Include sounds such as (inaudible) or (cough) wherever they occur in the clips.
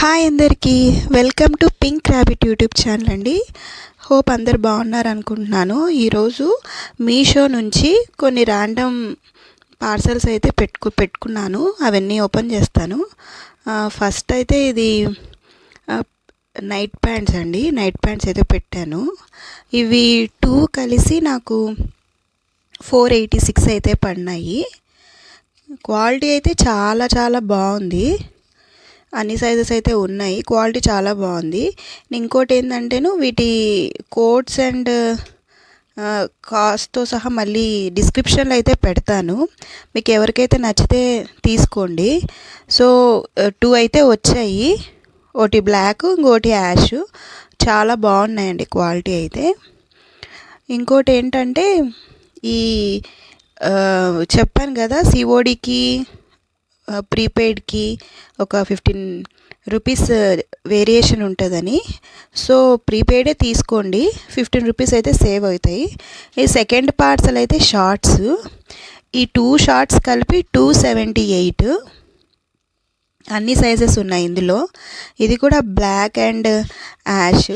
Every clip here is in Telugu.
హాయ్ అందరికీ. Welcome to pink rabbit YouTube channel అండి. హోప్ అందరు బాగున్నారు అనుకుంటున్నాను ఈరోజు మీషో నుంచి కొన్ని ర్యాండమ్ పార్సల్స్ అయితే పెట్టుకు పెట్టుకున్నాను. అవన్నీ ఓపెన్ చేస్తాను. ఫస్ట్ అయితే ఇది నైట్ ప్యాంట్స్ అండి. నైట్ ప్యాంట్స్ అయితే పెట్టాను. ఇవి టూ కలిసి నాకు ఫోర్ ఎయిటీ సిక్స్ అయితే పడినాయి. క్వాలిటీ అయితే చాలా చాలా బాగుంది. అన్ని సైజెస్ అయితే ఉన్నాయి. క్వాలిటీ చాలా బాగుంది. ఇంకోటి ఏంటంటేను వీటి కోడ్స్ అండ్ కాస్ట్తో సహా మళ్ళీ డిస్క్రిప్షన్లో అయితే పెడతాను. మీకు ఎవరికైతే నచ్చితే తీసుకోండి. సో టూ అయితే వచ్చాయి. ఒకటి బ్లాక్ ఇంకోటి యాష్ చాలా బాగున్నాయండి క్వాలిటీ అయితే. ఇంకోటి ఏంటంటే ఈ చెప్పాను కదా సిఓడికి ప్రీపెయిడ్కి ఒక ఫిఫ్టీన్ రూపీస్ వేరియేషన్ ఉంటుందని. సో ప్రీపెయిడే తీసుకోండి. ఫిఫ్టీన్ రూపీస్ అయితే సేవ్ అవుతాయి. ఈ సెకండ్ పార్సల్ అయితే షార్ట్స్ ఈ టూ షార్ట్స్ కలిపి టూ సెవెంటీ ఎయిట్ అన్ని సైజెస్ ఉన్నాయి ఇందులో. ఇది కూడా బ్లాక్ అండ్ యాష్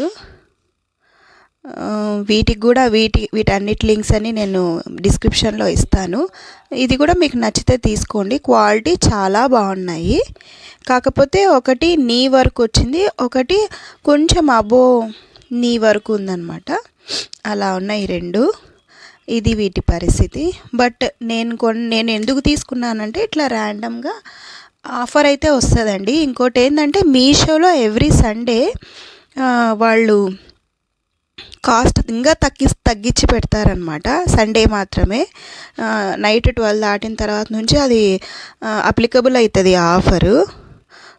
వీటికి కూడా వీటి వీటన్నిటి లింక్స్ అని నేను డిస్క్రిప్షన్లో ఇస్తాను. ఇది కూడా మీకు నచ్చితే తీసుకోండి. క్వాలిటీ చాలా బాగున్నాయి. కాకపోతే ఒకటి నీ వరకు వచ్చింది ఒకటి కొంచెం అబో నీ వరకు ఉందన్నమాట. అలా ఉన్నాయి రెండు. ఇది వీటి పరిస్థితి. బట్ నేను కొన్ నేను ఎందుకు తీసుకున్నానంటే ఇట్లా ర్యాండమ్గా ఆఫర్ అయితే వస్తుందండి. ఇంకోటి ఏంటంటే మీషోలో ఎవ్రీ సండే వాళ్ళు కాస్ట్ ఇంకా తగ్గి తగ్గించి పెడతారనమాట సండే మాత్రమే. నైట్ ట్వెల్వ్ దాటిన తర్వాత నుంచి అది అప్లికబుల్ అవుతుంది ఆ ఆఫరు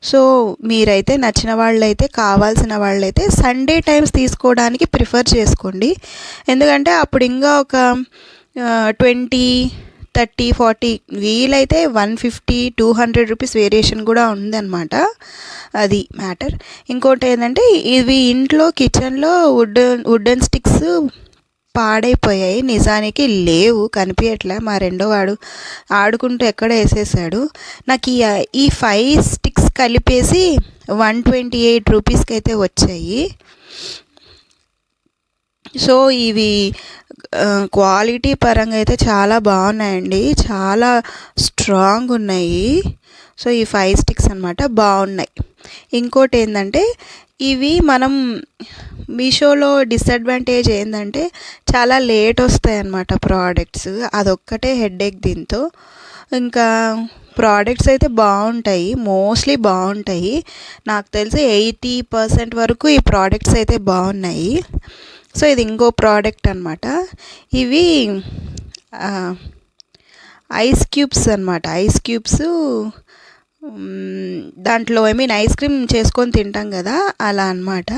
సో మీరైతే నచ్చిన వాళ్ళైతే కావాల్సిన వాళ్ళైతే సండే టైమ్స్ తీసుకోవడానికి ప్రిఫర్ చేసుకోండి. ఎందుకంటే అప్పుడు ఇంకా ఒక ట్వంటీ థర్టీ ఫార్టీ వీలైతే one fifty two hundred rupees variation కూడా ఉందన్నమాట. అది మ్యాటర్. ఇంకోటి ఏంటంటే ఇవి ఇంట్లో కిచెన్లో వుడ్ వుడెన్ స్టిక్స్ పాడైపోయాయి. నిజానికి లేవు కనిపించట్లే మా రెండో వాడు ఆడుకుంటూ ఎక్కడ వేసేసాడు. నాకు ఈ ఈ ఫైవ్ స్టిక్స్ కలిపేసి వన్ ట్వంటీ ఎయిట్ రూపీస్కి అయితే వచ్చాయి. సో ఇవి క్వాలిటీ పరంగా అయితే చాలా బాగున్నాయండి. చాలా స్ట్రాంగ్ ఉన్నాయి. సో ఈ ఫైవ్ స్టిక్స్ అనమాట బాగున్నాయి. ఇంకోటి ఏంటంటే ఇవి మనం మీషోలో డిసడ్వాంటేజ్ ఏంటంటే చాలా లేట్ వస్తాయి అన్నమాట ప్రోడక్ట్స్. అదొక్కటే హెడేక్ దీంతో. ఇంకా ప్రోడక్ట్స్ అయితే బాగుంటాయి. మోస్ట్లీ బాగుంటాయి. నాకు తెలిసి ఎయిటీ పర్సెంట్ వరకు ఈ ప్రోడక్ట్స్ అయితే బాగున్నాయి. సో ఇది ఇంకో ప్రోడక్ట్ అనమాట ఇవి ఐస్ క్యూబ్స్ అనమాట ఐస్ క్యూబ్స్ దాంట్లో ఐ మీన్ ఐస్ క్రీమ్ చేసుకొని తింటాం కదా అలా అన్నమాట.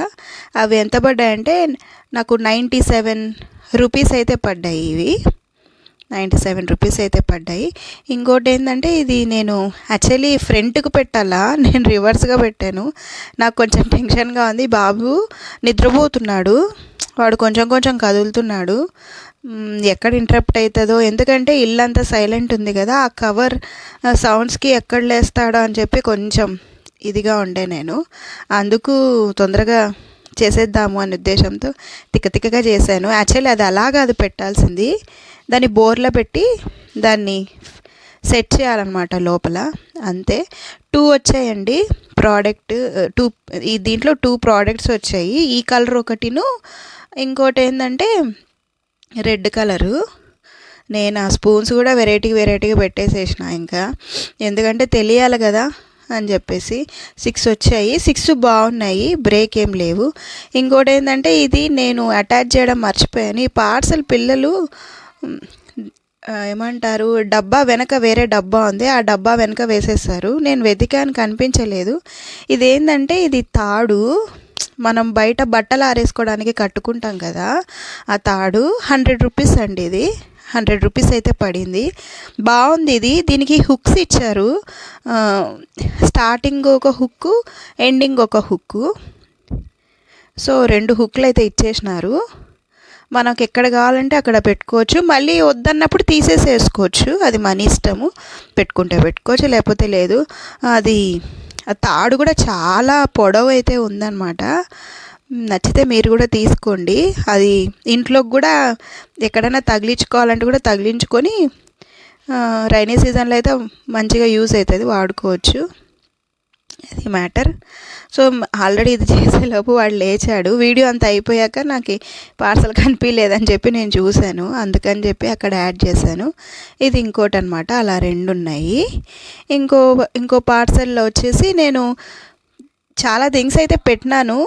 అవి ఎంత పడ్డాయంటే నాకు నైంటీ సెవెన్ రూపీస్ అయితే పడ్డాయి ఇవి. నైంటీ సెవెన్ రూపీస్ అయితే పడ్డాయి. ఇంకోటి ఏంటంటే ఇది నేను యాక్చువల్లీ ఫ్రంట్కి పెట్టాలా? (laughs) నేను రివర్స్గా పెట్టాను. నాకు కొంచెం టెన్షన్గా ఉంది. బాబు నిద్రపోతున్నాడు. వాడు కొంచెం కొంచెం కదులుతున్నాడు. ఎక్కడ ఇంటరప్ట్ అవుతుందో ఎందుకంటే ఇల్లంతా సైలెంట్ ఉంది కదా. ఆ కవర్ సౌండ్స్కి ఎక్కడ లేస్తాడో అని చెప్పి కొంచెం ఇదిగా ఉండే నేను. అందుకు తొందరగా చేసేద్దాము అనే ఉద్దేశంతో తిక్కతిక్కగా చేశాను. యాక్చువల్లీ అది అలాగా అది పెట్టాల్సింది. దాన్ని బోర్లో పెట్టి దాన్ని సెట్ చేయాలన్నమాట లోపల. అంతే. టూ వచ్చాయండి. ప్రోడక్ట్ టూ ఈ దీంట్లో టూ ప్రోడక్ట్స్ వచ్చాయి. ఈ కలర్ ఒకటిను ఇంకోటి ఏంటంటే రెడ్ కలరు. నేను ఆ స్పూన్స్ కూడా వెరైటీ వెరైటీగా పెట్టేసేసిన ఇంకా. ఎందుకంటే తెలియాలి కదా అని చెప్పేసి. సిక్స్ వచ్చాయి. సిక్స్ బాగున్నాయి. బ్రేక్ ఏం లేవు. ఇంకోటి ఏంటంటే ఇది నేను అటాచ్ చేయడం మర్చిపోయాను. ఈ పార్సల్ పిల్లలు ఏమంటారు డబ్బా వెనక వేరే డబ్బా ఉంది ఆ డబ్బా వెనక వేసేసారు నేను వెతికాను కనిపించలేదు. ఇదేంటంటే ఇది తాడు. మనం బయట బట్టలు ఆరేసుకోవడానికి కట్టుకుంటాం కదా ఆ తాడు హండ్రెడ్ రూపీస్ అండి ఇది. హండ్రెడ్ రూపీస్ అయితే పడింది. బాగుంది ఇది. దీనికి హుక్స్ ఇచ్చారు. స్టార్టింగ్ ఒక హుక్కు ఎండింగ్ ఒక హుక్కు. సో రెండు హుక్లు అయితే ఇచ్చేసినారు. మనకు ఎక్కడ కావాలంటే అక్కడ పెట్టుకోవచ్చు. మళ్ళీ వద్దన్నప్పుడు తీసేసేసుకోవచ్చు. అది మన ఇష్టము. పెట్టుకుంటే పెట్టుకోవచ్చు. లేకపోతే లేదు. అది ఆ తాడు కూడా చాలా పొడవు అయితే ఉందన్నమాట. నచ్చితే మీరు కూడా తీసుకోండి. అది ఇంట్లోకి కూడా ఎక్కడైనా తగిలించుకోవాలంటే కూడా తగిలించుకొని రైనీ సీజన్లో అయితే మంచిగా యూజ్ అవుతుంది. వాడుకోవచ్చు. అది మ్యాటర్. సో ఆల్రెడీ ఇది చేసేలోపు వాడు లేచాడు. వీడియో అంతా అయిపోయాక నాకు పార్సల్ కనిపించలేదని చెప్పి నేను చూశాను. అందుకని చెప్పి అక్కడ యాడ్ చేశాను. ఇది ఇంకోటి అనమాట అలా రెండు ఉన్నాయి ఇంకో ఇంకో పార్సల్లో వచ్చేసి నేను చాలా థింగ్స్ అయితే పెట్టినాను.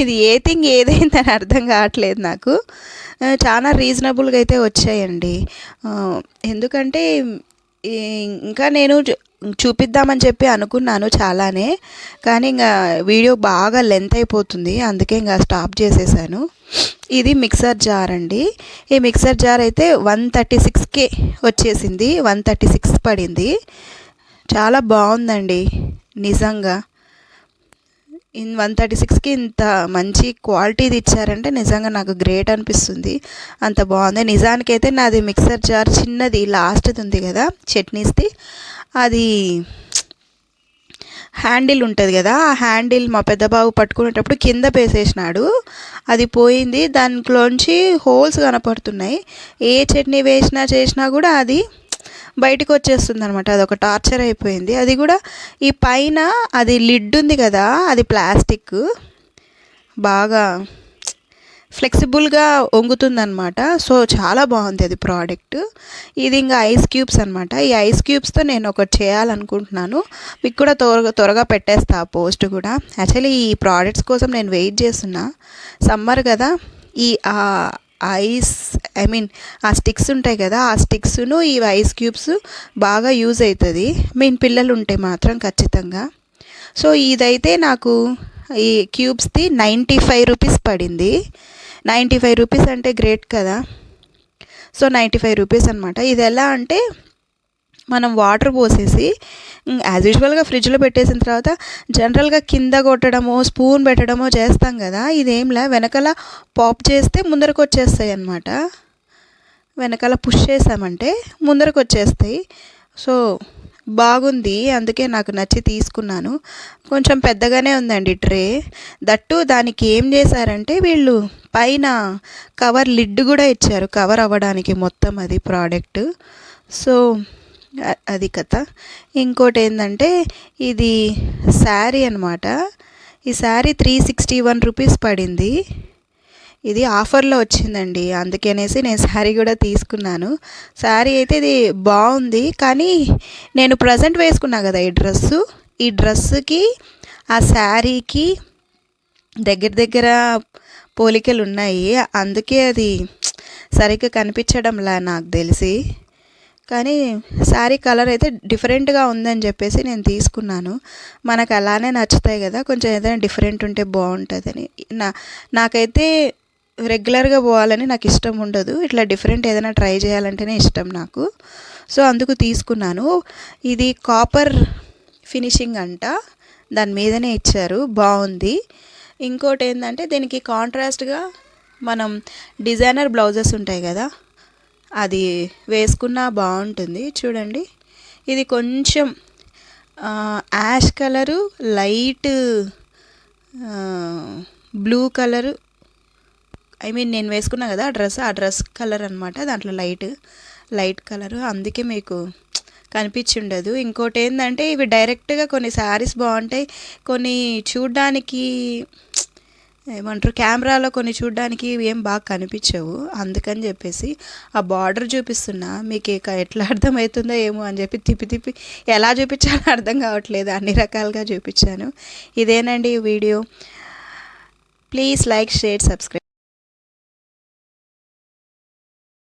ఇది ఏ థింగ్ ఏదైందని అర్థం కావట్లేదు నాకు. చాలా రీజనబుల్గా అయితే వచ్చాయండి. ఎందుకంటే ఇంకా నేను చూపిద్దామని చెప్పి అనుకున్నాను చాలానే కానీ ఇంకా వీడియో బాగా లెంత్ అయిపోతుంది అందుకే ఇంకా స్టాప్ చేసేసాను. ఇది మిక్సర్ జార్ అండి. ఈ మిక్సర్ జార్ అయితే వన్ థర్టీ సిక్స్కే వచ్చేసింది వన్ థర్టీ సిక్స్ పడింది. చాలా బాగుందండి నిజంగా. ఇన్ వన్ థర్టీ సిక్స్కి ఇంత మంచి క్వాలిటీది ఇచ్చారంటే నిజంగా నాకు గ్రేట్ అనిపిస్తుంది. అంత బాగుంది. నిజానికైతే నాది మిక్సర్ జార్ చిన్నది లాస్ట్ది ఉంది కదా చట్నీస్ది. అది హ్యాండిల్ ఉంటుంది కదా ఆ హ్యాండిల్ మా పెద్ద బాబు పట్టుకునేటప్పుడు కింద పేసేసినాడు అది పోయింది. దాంట్లోంచి హోల్స్ కనపడుతున్నాయి. ఏ చట్నీ వేసినా చేసినా కూడా అది బయటకు వచ్చేస్తుంది అనమాట అది ఒక టార్చర్ అయిపోయింది. అది కూడా ఈ పైన అది లిడ్ ఉంది కదా అది ప్లాస్టిక్. బాగా ఫ్లెక్సిబుల్గా వంగుతుందనమాట సో చాలా బాగుంది అది ప్రోడక్ట్. ఇది ఇంకా ఐస్ క్యూబ్స్ అనమాట ఈ ఐస్ క్యూబ్స్తో నేను ఒకటి చేయాలనుకుంటున్నాను. మీకు కూడా త్వరగా త్వరగా పెట్టేస్తా ఆ పోస్ట్ కూడా. యాక్చువల్లీ ఈ ప్రోడక్ట్స్ కోసం నేను వెయిట్ చేస్తున్నా. సమ్మర్ కదా ఈ ఐస్ ఐ మీన్ ఆ స్టిక్స్ ఉంటాయి కదా ఆ స్టిక్స్ను ఈ ఐస్ క్యూబ్స్ బాగా యూజ్ అవుతుంది. మీన్ పిల్లలు ఉంటే మాత్రం ఖచ్చితంగా. సో ఇదైతే నాకు ఈ క్యూబ్స్ది నైంటీ ఫైవ్ రూపీస్ పడింది. నైంటీ ఫైవ్ రూపీస్ అంటే గ్రేట్ కదా. సో నైంటీ ఫైవ్ రూపీస్ అనమాట ఇది ఎలా అంటే మనం వాటర్ పోసేసి యాజ్ యూజువల్గా ఫ్రిడ్జ్లో పెట్టేసిన తర్వాత జనరల్గా కింద కొట్టడమో స్పూన్ పెట్టడమో చేస్తాం కదా ఇదేంలా వెనకాల పాప్ చేస్తే ముందరకు వచ్చేస్తాయి అన్నమాట. వెనకాల పుష్ చేసామంటే ముందరకు వచ్చేస్తాయి. సో బాగుంది అందుకే నాకు నచ్చి తీసుకున్నాను. కొంచెం పెద్దగానే ఉందండి ట్రే. దట్టు దానికి ఏం చేశారంటే వీళ్ళు పైన కవర్ లిడ్ కూడా ఇచ్చారు కవర్ అవ్వడానికి మొత్తం అది ప్రోడక్ట్ సో అది కథ. ఇంకోటి ఏంటంటే ఇది శారీ అనమాట ఈ sari three sixty one rupees పడింది. ఇది ఆఫర్లో వచ్చిందండి. అందుకనేసి నేను శారీ కూడా తీసుకున్నాను. శారీ అయితే ఇది బాగుంది. కానీ నేను ప్రజెంట్ వేసుకున్నా కదా ఈ డ్రెస్సు. ఈ డ్రెస్సుకి ఆ శారీకి దగ్గర దగ్గర పోలికలు ఉన్నాయి అందుకే అది సరిగ్గా కనిపించడంలా నాకు తెలిసి. కానీ శారీ కలర్ అయితే డిఫరెంట్గా ఉందని చెప్పేసి నేను తీసుకున్నాను. మనకు అలానే నచ్చుతాయి కదా కొంచెం ఏదైనా డిఫరెంట్ ఉంటే బాగుంటుందని. నా నాకైతే రెగ్యులర్గా పోవాలని నాకు ఇష్టం ఉండదు. ఇట్లా డిఫరెంట్ ఏదైనా ట్రై చేయాలంటేనే ఇష్టం నాకు. సో అందుకు తీసుకున్నాను. ఇది కాపర్ ఫినిషింగ్ అంట. దాని మీదనే ఇచ్చారు. బాగుంది. ఇంకోటి ఏంటంటే దీనికి కాంట్రాస్ట్గా మనం డిజైనర్ బ్లౌజెస్ ఉంటాయి కదా అది వేసుకున్నా బాగుంటుంది. చూడండి. ఇది కొంచెం ash colour light blue colour. I mean నేను వేసుకున్నా కదా ఆ డ్రెస్ ఆ డ్రెస్ కలర్ అనమాట దాంట్లో లైట్ లైట్ కలర్. అందుకే మీకు కనిపించి ఉండదు ఇంకోటి ఏంటంటే ఇవి డైరెక్ట్గా కొన్ని శారీస్ బాగుంటాయి. కొన్ని చూడ్డానికి ఏమంటారు కెమెరాలో కొన్ని చూడ్డానికి ఏం బాగా కనిపించవు. అందుకని చెప్పేసి ఆ బార్డర్ చూపిస్తున్నా మీకు ఇక ఎట్లా (laughs) అర్థమవుతుందో ఏమో అని చెప్పి తిప్పి తిప్పి ఎలా చూపించాలో అర్థం కావట్లేదు. అన్ని రకాలుగా చూపించాను. ఇదేనండి ఈ video. Please like share subscribe.